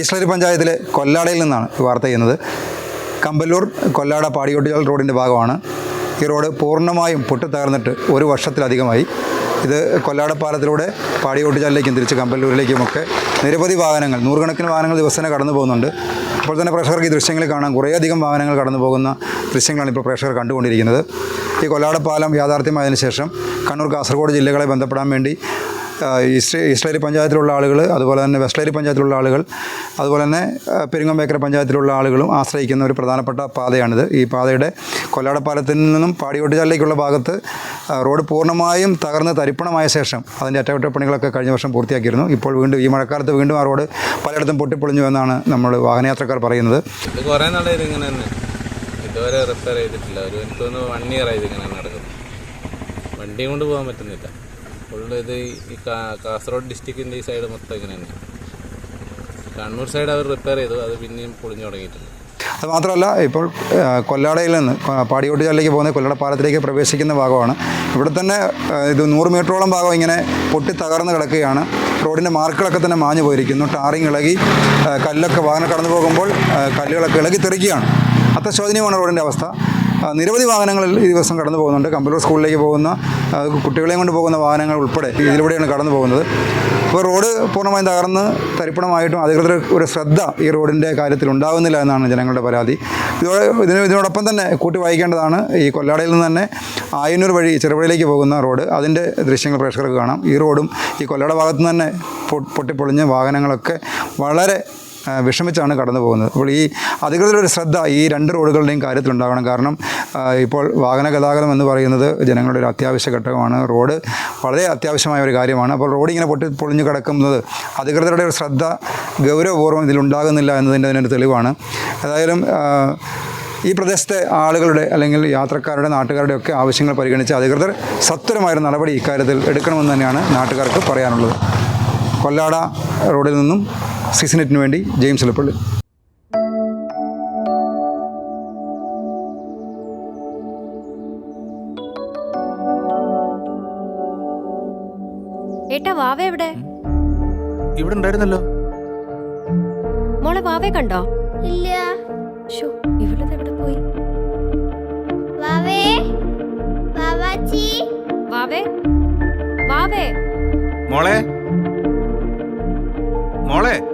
ഈശ്വരി പഞ്ചായത്തിലെ കൊല്ലാടയിൽ നിന്നാണ് വാർത്ത ചെയ്യുന്നത്. കമ്പല്ലൂർ കൊല്ലാട പാടിയോട്ടികൾ റോഡിന്റെ ഭാഗമാണ്. ഈ റോഡ് പൂർണമായും പൊട്ടിത്തകർന്നിട്ട് ഒരു വർഷത്തിലധികമായി. ഇത് കൊല്ലാട പാലത്തിലൂടെ പാടിയോട്ടിച്ചാലിലേക്കും തിരിച്ച് കമ്പല്ലൂരിലേക്കുമൊക്കെ നിരവധി വാഹനങ്ങൾ നൂറുകണക്കിന് വാഹനങ്ങൾ ദിവസേന കടന്നു പോകുന്നുണ്ട്. അപ്പോൾ തന്നെ പ്രേക്ഷകർക്ക് ഈ ദൃശ്യങ്ങൾ കാണാം കുറേയധികം വാഹനങ്ങൾ കടന്നു പോകുന്ന ദൃശ്യങ്ങളാണ് ഇപ്പോൾ പ്രേക്ഷകർ കണ്ടുകൊണ്ടിരിക്കുന്നത്. ഈ കൊല്ലാട പാലം യാഥാർത്ഥ്യമായതിനു ശേഷം കണ്ണൂർ കാസർഗോഡ് ജില്ലകളെ ബന്ധപ്പെടാൻ വേണ്ടി ഈസ്റ്റ് ഈസ്റ്റേരി പഞ്ചായത്തിലുള്ള ആളുകൾ അതുപോലെ തന്നെ വെസ്റ്റേരി പഞ്ചായത്തിലുള്ള ആളുകൾ അതുപോലെ തന്നെ പെരിങ്ങമ്പേക്കര പഞ്ചായത്തിലുള്ള ആളുകളും ആശ്രയിക്കുന്ന ഒരു പ്രധാനപ്പെട്ട പാതയാണിത്. ഈ പാതയുടെ കൊല്ലാടപ്പാലത്തിൽ നിന്നും പാടിയോട്ടുചാലിലേക്കുള്ള ഭാഗത്ത് റോഡ് പൂർണമായും തകർന്ന് തരിപ്പണമായ ശേഷം അതിന്റെ അറ്റകുറ്റപ്പണികളൊക്കെ കഴിഞ്ഞ വർഷം പൂർത്തിയാക്കിയിരുന്നു. ഇപ്പോൾ വീണ്ടും ഈ മഴക്കാലത്ത് വീണ്ടും ആ റോഡ് പലയിടത്തും പൊട്ടിപ്പൊളിഞ്ഞു എന്നാണ് നമ്മൾ വാഹനയാത്രക്കാർ പറയുന്നത്. കുറേ തന്നെ. ഇതുവരെ റിപ്പയർ ചെയ്തിട്ടില്ല. ഒരു എനിക്ക് തോന്നുന്നു വൺ ഇയർ ആയി ഇങ്ങനെ നടക്കുന്നു. വണ്ടിയും കൊണ്ട് പോകാൻ പറ്റുന്നില്ല. ഇത് ഈ കാസർഗോഡ് ഡിസ്ട്രിക്റ്റിന്റെ ഈ സൈഡ് മൊത്തം ഇങ്ങനെ തന്നെ. കണ്ണൂർ സൈഡ് അവർ റിപ്പയർ ചെയ്തു അത് പിന്നെയും പൊളിഞ്ഞു തുടങ്ങിയിട്ടുണ്ട്. അത് മാത്രമല്ല ഇപ്പോൾ കൊല്ലാടയിൽ നിന്ന് പാടിയോട്ടുചാലിലേക്ക് പോകുന്ന കൊല്ലാട പാലത്തിലേക്ക് പ്രവേശിക്കുന്ന ഭാഗമാണ്. ഇവിടെ തന്നെ ഇത് നൂറ് മീറ്ററോളം ഭാഗം ഇങ്ങനെ പൊട്ടി തകർന്ന് കിടക്കുകയാണ്. റോഡിന്റെ മാർക്കുകളൊക്കെ തന്നെ മാഞ്ഞു പോയിരിക്കുന്നു. ടാറിങ് ഇളകി കല്ലൊക്കെ വാഹനം കടന്നു പോകുമ്പോൾ കല്ലുകളൊക്കെ ഇളകി തെറിക്കുകയാണ്. അത്ര ശോചനീയമാണ് റോഡിന്റെ അവസ്ഥ. നിരവധി വാഹനങ്ങളിൽ ഈ ദിവസം കടന്നു പോകുന്നുണ്ട്. കമ്പലൂർ സ്കൂളിലേക്ക് പോകുന്ന കുട്ടികളെയും കൊണ്ട് പോകുന്ന വാഹനങ്ങൾ ഉൾപ്പെടെ ഇതിലൂടെയാണ് കടന്നു പോകുന്നത്. അപ്പോൾ റോഡ് പൂർണമായും തകർന്ന് തരിപ്പണമായിട്ടും അധികൃതർ ഒരു ശ്രദ്ധ ഈ റോഡിന്റെ കാര്യത്തിൽ ഉണ്ടാകുന്നില്ല എന്നാണ് ജനങ്ങളുടെ പരാതി. ഇതോടെ ഇതിന് ഇതിനോടൊപ്പം തന്നെ കൂട്ടി വായിക്കേണ്ടതാണ് ഈ കൊല്ലാടയിൽ നിന്ന് തന്നെ ആയനൂർ വഴി ചെറുപുഴയിലേക്ക് പോകുന്ന റോഡ്. അതിന്റെ ദൃശ്യങ്ങൾ പ്രേക്ഷകർക്ക് കാണാം. ഈ റോഡും ഈ കൊല്ലാട ഭാഗത്ത് നിന്ന് തന്നെ പൊട്ടിപ്പൊളിഞ്ഞ് വാഹനങ്ങളൊക്കെ വളരെ വിഷമിച്ചാണ് കടന്നു പോകുന്നത്. അപ്പോൾ ഈ അധികൃതരുടെ ശ്രദ്ധ ഈ രണ്ട് റോഡുകളുടെയും കാര്യത്തിലുണ്ടാകണം കാരണം ഇപ്പോൾ വാഹന ഗതാഗതം എന്ന് പറയുന്നത് ജനങ്ങളുടെ ഒരു അത്യാവശ്യ ഘട്ടകമാണ് റോഡ് വളരെ അത്യാവശ്യമായ ഒരു കാര്യമാണ്. അപ്പോൾ റോഡ് ഇങ്ങനെ പൊട്ടി പൊളിഞ്ഞു കിടക്കുന്നത് അധികൃതരുടെ ഒരു ശ്രദ്ധ ഗൗരവപൂർവം ഇതിലുണ്ടാകുന്നില്ല എന്നതിന്റെ അതിനൊരു തെളിവാണ്. ഏതായാലും ഈ പ്രദേശത്തെ ആളുകളുടെ അല്ലെങ്കിൽ യാത്രക്കാരുടെ നാട്ടുകാരുടെ ഒക്കെ ആവശ്യങ്ങൾ പരിഗണിച്ച് അധികൃതർ സത്വരമായൊരു നടപടി ഇക്കാര്യത്തിൽ എടുക്കണമെന്ന് തന്നെയാണ് നാട്ടുകാർക്ക് പറയാനുള്ളത്. കൊല്ലാട റോഡിൽ നിന്നും സീസനെറ്റിന് വേണ്ടി ജെയിംസ് ഇലപ്പള്ളി ഏട്ടാ വാവ എവിടെ? ഇവിടെ ഉണ്ടായിരുന്നല്ലോ. മോളെ വാവേ കണ്ടോ? ഇല്ല. ഷോ ഇവളത് എവിടെ പോയി? വാവേ വാവാച്ചി. വാവേ വാവേ. മോളെ മോളെ.